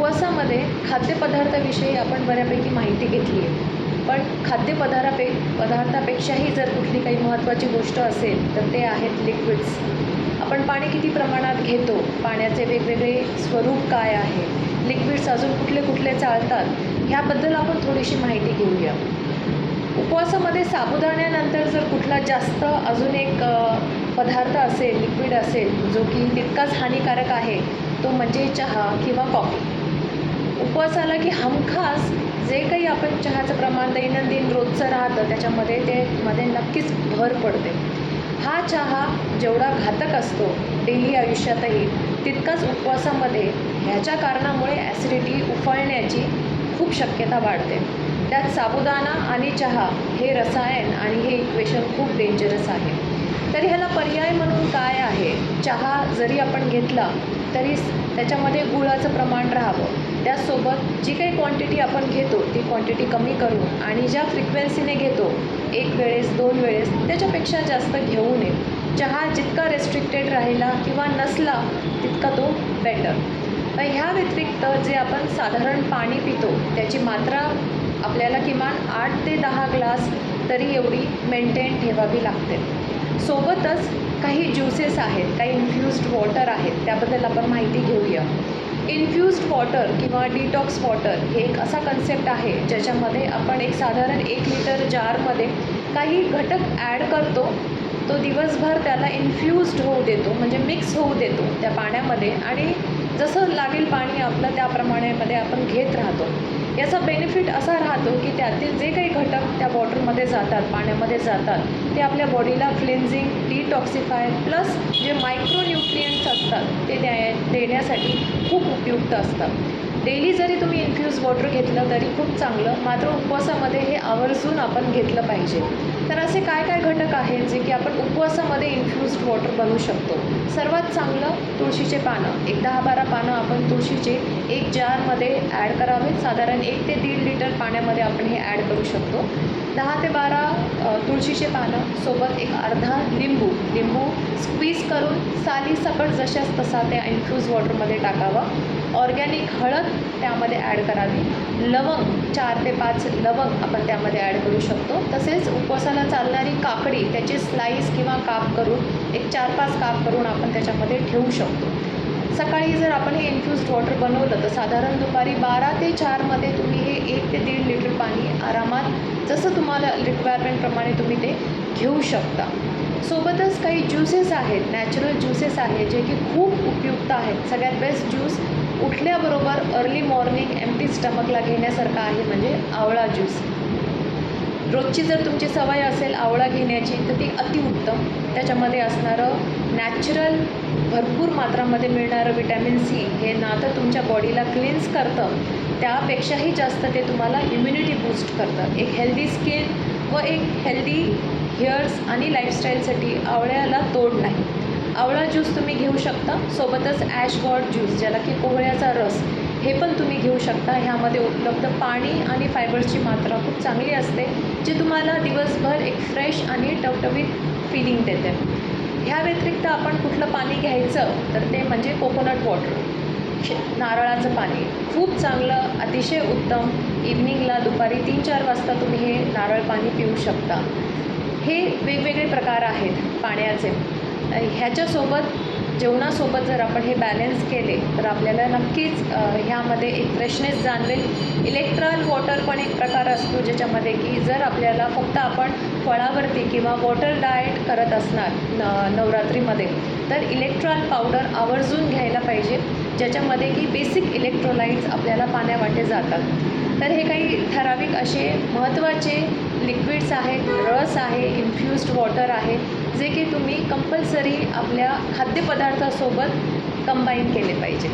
उपवासामध्ये खाद्यपदार्थाविषयी आपण बऱ्यापैकी माहिती घेतली आहे. पण खाद्यपदारापे पदार्थापेक्षाही जर कुठली काही महत्त्वाची गोष्ट असेल तर ते आहेत लिक्विड्स आपण पाणी किती प्रमाणात घेतो? पाण्याचे वेगवेगळे स्वरूप काय आहे? लिक्विड्स अजून कुठले कुठले चालतात? ह्याबद्दल आपण थोडीशी माहिती घेऊया. उपवासामध्ये साबुदाण्यानंतर जर कुठला जास्त अजून एक पदार्थ असेल लिक्विड असेल जो की तितकाच हानिकारक आहे तो म्हणजे चहा किंवा कॉफी उपवासाला की हमखास जे काही आपण चहाचं प्रमाण दैनंदिन रोजचं राहतं त्याच्यामध्ये ते मध्ये नक्कीच भर पडते. हा चहा जेवढा घातक असतो डेली आयुष्यातही तितकाच उपवासामध्ये ह्याच्या कारणामुळे ॲसिडिटी उफाळण्याची खूप शक्यता वाढते. त्यात साबुदाणा आणि चहा हे रसायन आणि हे इक्वेशन खूप डेंजरस आहे. तर ह्याला पर्याय म्हणून काय आहे? चहा जरी आपण घेतला तरी त्याच्यामध्ये गुळाचं प्रमाण राहावं. त्याचसोबत जी काही क्वांटिटी आपण घेतो ती क्वांटिटी कमी करून आणि ज्या फ्रिक्वेन्सीने घेतो एक वेळेस दोन वेळेस त्याच्यापेक्षा जास्त घेऊ नये. चहा जितका रेस्ट्रिक्टेड राहिला किंवा नसला तितका तो बेटर तर ह्या व्यतिरिक्त जे आपण साधारण पाणी पितो त्याची मात्रा आपल्याला किमान आठ ते दहा ग्लास तरी एवढी मेंटेन ठेवावी लागते. सोबतच काही ज्युसेस आहेत काही इन्फ्युज्ड वॉटर आहेत त्याबद्दल आपण माहिती घेऊया. इन्फ्युज्ड वॉटर किंवा डिटॉक्स वॉटर हे एक असा कन्सेप्ट आहे ज्याच्यामध्ये आपण एक साधारण एक लिटर जारमध्ये काही घटक ॲड करतो तो दिवसभर त्याला इन्फ्युज्ड होऊ देतो म्हणजे मिक्स होऊ देतो त्या पाण्यामध्ये. आणि जसं लागेल पाणी आपलं त्याप्रमाणे मध्ये आपण घेत राहतो. याचा बेनिफिट असा राहतो की त्यातील जे काही घटक त्या वॉटरमध्ये जातात पाण्यामध्ये जातात ते आपल्या बॉडीला क्लिन्झिंग डिटॉक्सिफाय प्लस जे मायक्रोन्यूट्रियंट्स असतात ते द्या देण्यासाठी खूप उपयुक्त असतात. डेली जरी तुम्ही इन्फ्यूज वॉटर घेतलं तरी खूप चांगलं मात्र उपवासामध्ये हे आवर्जून आपण घेतलं पाहिजे. तर असे काय काय घटक आहेत जे की आपण उपवासामध्ये इन्फ्युज्ड वॉटर बनवू शकतो? सर्वात चांगलं तुळशीचे पानं. एक दहा बारा पानं आपण तुळशीचे एक जारमध्ये ॲड करावे. साधारण एक ते दीड लिटर पाण्यामध्ये आपण हे ॲड करू शकतो. दहा ते बारा तुळशीचे पानं सोबत एक अर्धा लिंबू. लिंबू स्क्वीज करून साली सकट जशाच तसा त्या इन्फ्यूज वॉटरमध्ये टाकावा. ऑर्गॅनिक हळद त्यामध्ये ॲड करावी. लवंग चार ते पाच लवंग आपण त्यामध्ये ॲड करू शकतो. तसेच उपवासाला चालणारी काकडी त्याचे स्लाईस किंवा काप करून एक चार पाच काप करून आपण त्याच्यामध्ये ठेवू शकतो. सकाळी जर आपण हे इन्फ्युज्ड वॉटर बनवलं तर साधारण दुपारी बारा ते चारमध्ये तुम्ही हे एक ते दीड लिटर पाणी आरामात जसं तुम्हाला रिक्वायरमेंटप्रमाणे तुम्ही ते घेऊ शकता. सोबतच काही ज्युसेस आहेत नॅचरल ज्युसेस आहेत जे की खूप उपयुक्त आहेत. सगळ्यात बेस्ट ज्यूस उठल्याबरोबर अर्ली मॉर्निंग एम्प्टी स्टमकला घेण्यासारखा आहे म्हणजे आवळा ज्यूस रोजची जर तुमची सवय असेल आवळा घेण्याची तर ती अतिउत्तम. त्याच्यामध्ये असणारं नॅचरल भरपूर मात्रामध्ये मिळणारं विटॅमिन सी हे ना तर तुमच्या बॉडीला क्लिन्स करतं. त्यापेक्षाही जास्त ते तुम्हाला इम्युनिटी बूस्ट करतं. एक हेल्दी स्किन व एक हेल्दी हेअर्स आणि लाईफस्टाईलसाठी आवळ्याला तोड नाही. आवळा ज्यूस तुम्ही घेऊ शकता. सोबतच ॲश गॉड ज्यूस ज्याला की कोहळ्याचा रस हे पण तुम्ही घेऊ शकता. ह्यामध्ये उपलब्ध पाणी आणि फायबर्सची मात्रा खूप चांगली असते जे तुम्हाला दिवसभर एक फ्रेश आणि टवटवीत फिलिंग देते. ह्या व्यतिरिक्त आपण कुठलं पाणी घ्यायचं तर ते म्हणजे कोकोनट वॉटर नारळाचं पाणी. खूप चांगलं अतिशय उत्तम. इव्हनिंगला दुपारी तीन चार वाजता तुम्ही हे नारळ पाणी पिऊ शकता. हे वेगवेगळे प्रकार आहेत पाण्याचे. ह्याच्यासोबत जेवणासोबत जर आपण हे बॅलन्स केले तर आपल्याला नक्कीच ह्यामध्ये एक फ्रेशनेस जाणवेल. इलेक्ट्रॉल वॉटर पण एक प्रकार असतो ज्याच्यामध्ये की जर आपल्याला फक्त आपण फळावरती किंवा वॉटर डाएट करत असणार न नवरात्रीमध्ये तर इलेक्ट्रॉल पावडर आवर्जून घ्यायला पाहिजे ज्याच्यामध्ये की बेसिक इलेक्ट्रोलाइट्स आपल्याला पाण्यावाटे जातात. तर हे काही ठराविक असे महत्त्वाचे लिक्विड्स आहेत रस आहे इन्फ्युज्ड वॉटर आहे जे की तुम्ही कंपल्सरी आपल्या खाद्यपदार्थासोबत कंबाईन केले पाहिजे.